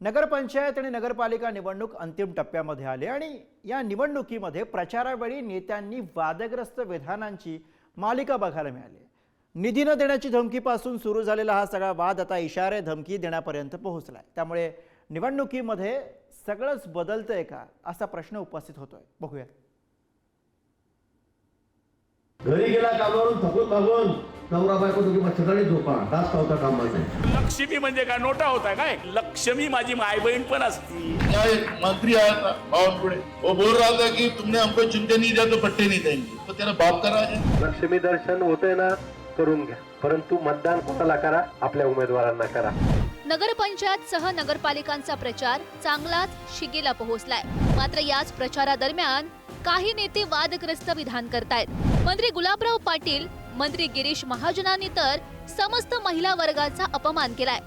नगरपंचायत आणि नगरपालिका निवडणूक अंतिम टप्प्यामध्ये आले आणि या निवडणुकीमध्ये प्रचारावेळी नेत्यांनी वादग्रस्त विधानांची मालिका बघायला मिळाली. निधी न देण्याची धमकीपासून सुरू झालेला हा सगळा वाद आता इशारे धमकी देण्यापर्यंत पोहोचलाय. त्यामुळे निवडणुकीमध्ये सगळंच बदलतंय का असा प्रश्न उपस्थित होतोय. बघूया घरी गेला कामावरून थकून मागून नवरा बायको तुम्ही मच्छरदाणी झोपा. डास चावता कामा नाही लक्ष्मी म्हणजे काय? नोटा होता काय? लक्ष्मी माझी माय बहीण पण असती. एक मंत्री आया था बावनकुड़े वो बोल रहा था कि तुमने हमको चिंते नहीं दिया तो पट्टे नहीं देंगे। तो तेरा बाप का राज है। लक्ष्मी दर्शन होतंय ना करून घ्या. परंतु मतदान कोणाला करा? आपल्या उमेदवारांना करा. नगरपंचायत सह नगरपालिकांचा प्रचार चांगलाच शिगेला पोहोचलाय. मात्र याच प्रचारादरम्यान काही नेते वादग्रस्त विधान करतायत. मंत्री गुलाबराव पाटील मंत्री गिरीश महाजनांनी तर समस्त महिला वर्गाचा अपमान केलाय.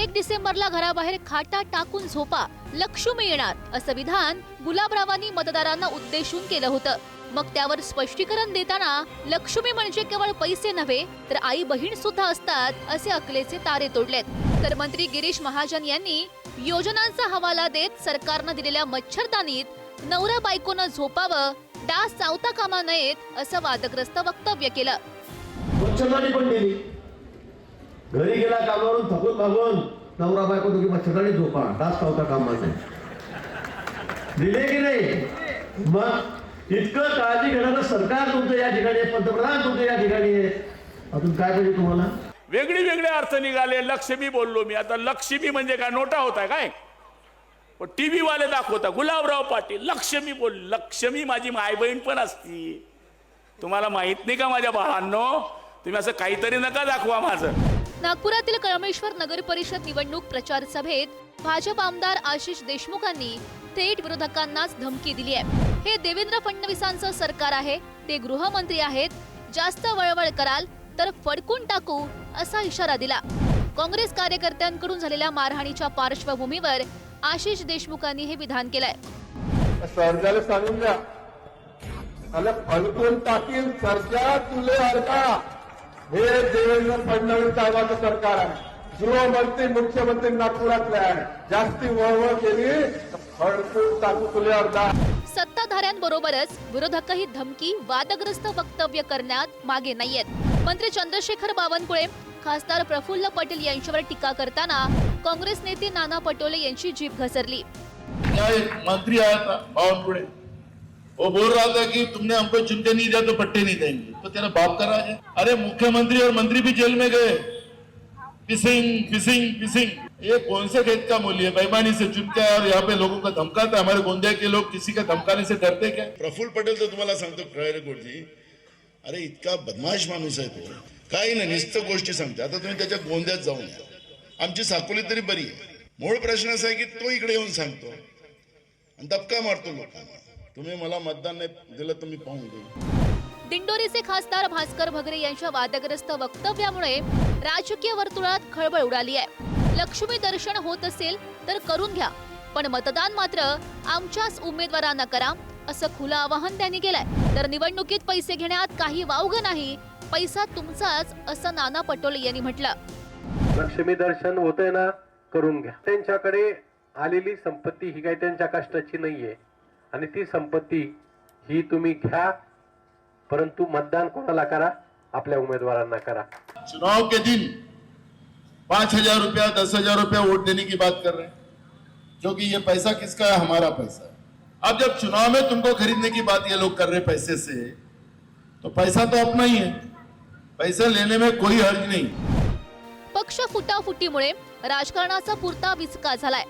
एक डिसेंबरला घराबाहेर खाटा टाकून झोपा लक्ष्मी येणार असं विधान गुलाबरावांनी मतदारांना उद्देशून केलं होतं. मग त्यावर स्पष्टीकरण देताना लक्ष्मी म्हणजे केवळ पैसे नव्हे तर आई बहीण सुद्धा असतात असे अकलेचे तारे तोडलेत. तर मंत्री गिरीश महाजन यांनी योजनांचा हवाला देत सरकारनं दिलेल्या मच्छरदानीत नवरा बायकोनं झोपावं डास चावता कामा नयेत असं वादग्रस्त वक्तव्य केलं. मच्छरदाणी पण दिली घरी गेला कामावरून थकून मागून नवरा बायको तुम्ही मच्छरदाणी झोपा डास चावता कामा नाही दिले की नाही? मग इतकं काळजी घेणारं सरकार तुमचं या ठिकाणी आहे पंतप्रधान तुमचं या ठिकाणी आहे. अजून काय पाहिजे तुम्हाला? वेगळी वेगळे अर्थ निघाले लक्ष्मी बोललो मी. आता लक्ष्मी म्हणजे काय? नोटा होता काय? टी व्हीवाले दाखवता गुलाबराव पाटील लक्ष्मी बोल लक्ष्मी माझी माय बहीण पण असती. तुम्हाला माहीत नाही का माझ्या बाळांनो? तुम्ही असं काहीतरी नका दाखवा माझं. नागपुरातील कळमेश्वर नगर परिषद निवडणूक प्रचार सभेत भाजप आमदार आशिष देशमुखांनी थेट विरोधकांनाच धमकी दिली आहे. हे देवेंद्र फडणवीसांचं सरकार आहे ते गृहमंत्री आहेत. जास्त वळवळ कराल तर फडकून टाकू असा इशारा दिला. काँग्रेस कार्यकर्त्यांकडून झालेल्या मारहाणीच्या पार्श्वभूमीवर आशिष देशमुखांनी हे विधान केलंय. सरकारला सांगून द्या. फलकून टाकील सरकार तुले अडका. हे देवेंद्र फडणवीस साहेबांचं सरकार आहे. गृहमंत्री मुख्यमंत्री नागपुरातले आहे. जास्ती वळवळ केली फडकून टाकू तुले अर्धा सत्ताधाऱ्यांबरोबरच विरोधकही धमकी वादग्रस्त वक्तव्य करण्यात मागे नाहीयेत. मंत्री चंद्रशेखर बावनकुळे खासदार प्रफुल्ल पटेल यांच्यावर टीका करताना काँग्रेस नेते नाना पटोले यांची जीभ घसरली. यहाँ एक मंत्री आया था बावनकुड़े वो बोल रहा था कि तुमने हमको चिंते नहीं दिया तो पट्टे नहीं देंगे. तो तेरा बाप का राज है. अरे मुख्यमंत्री और मंत्री भी जेल में गए. Phishing phishing phishing. ये कौन से खेत का मूल्य है? बेईमानी से चुनता है और यहाँ पे लोगों का धमकाता है हमारे गोंदिया के लोग किसी का धमकाने से डरते क्या? प्रफुल्ल पटेल तर तुम्हाला सांगतो गोडजी अरे इतका बदमाश माणूस आहे तो. काही नाही नुसतं गोष्टी सांगते. आता तुम्ही त्याच्या गोंद्यात जाऊन या. आमची साकोली तरी बरी आहे. मूळ प्रश्न असा आहे की तो इकडे येऊन सांगतो. आणि दबका मारतो लोकांना. तुम्ही मला मतदान नाही दिलं तर मी पाहून घेईन. दिंडोरीचे खासदार भास्कर भगरे यांच्या वादग्रस्त वक्तव्यामुळे राजकीय वर्तुळात खळबळ उडाली आहे. लक्ष्मी दर्शन होत असेल तर करून घ्या. पण मतदान मात्र आमच्याच उमेदवारांना करा असं खुलं आवाहन त्यांनी केलंय. तर निवडणुकीत पैसे घेण्यात काही वावग नाही. पैसा तुमचाच असं नाना पटोले यांनी म्हटलं. लक्ष्मी दर्शन होतंय ना करून घ्या. त्यांच्याकडे आलेली संपत्ती ही काही त्यांच्या कष्टाची नाहीये. आणि ती संपत्ती ही तुम्ही घ्या परंतु मतदान कोणाला करा? आपल्या उमेदवारांना करा. चुनाव के दिन पांच हजार रुपया दस हजार रुपया वोट देने की बात कर रहे हैं। क्योंकि ये पैसा किसका है? हमारा पैसा है। अब जब चुनाव में तुमको खरीदने की बात ये लोग कर रहे पैसे से तो पैसा तो अपना ही है। पैसे लेने में कोई हर्ज नहीं। पक्ष फुटाफुटीमुळे राजकारणाचा पुरता विचका झालाय.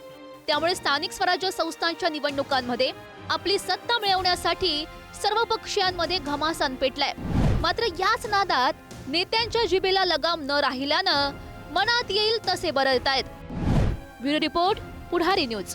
त्यामुळे स्थानिक स्वराज्य संस्थांच्या निवडणुकांमध्ये आपली सत्ता मिळवण्यासाठी सर्व पक्षीयांमध्ये घमासान पेटलाय. मात्र याच नादात नेत्यांच्या जिबेला लगाम न राहिल्यानं मनात येईल तसे बरळतायत. Bureau report Pudhari news.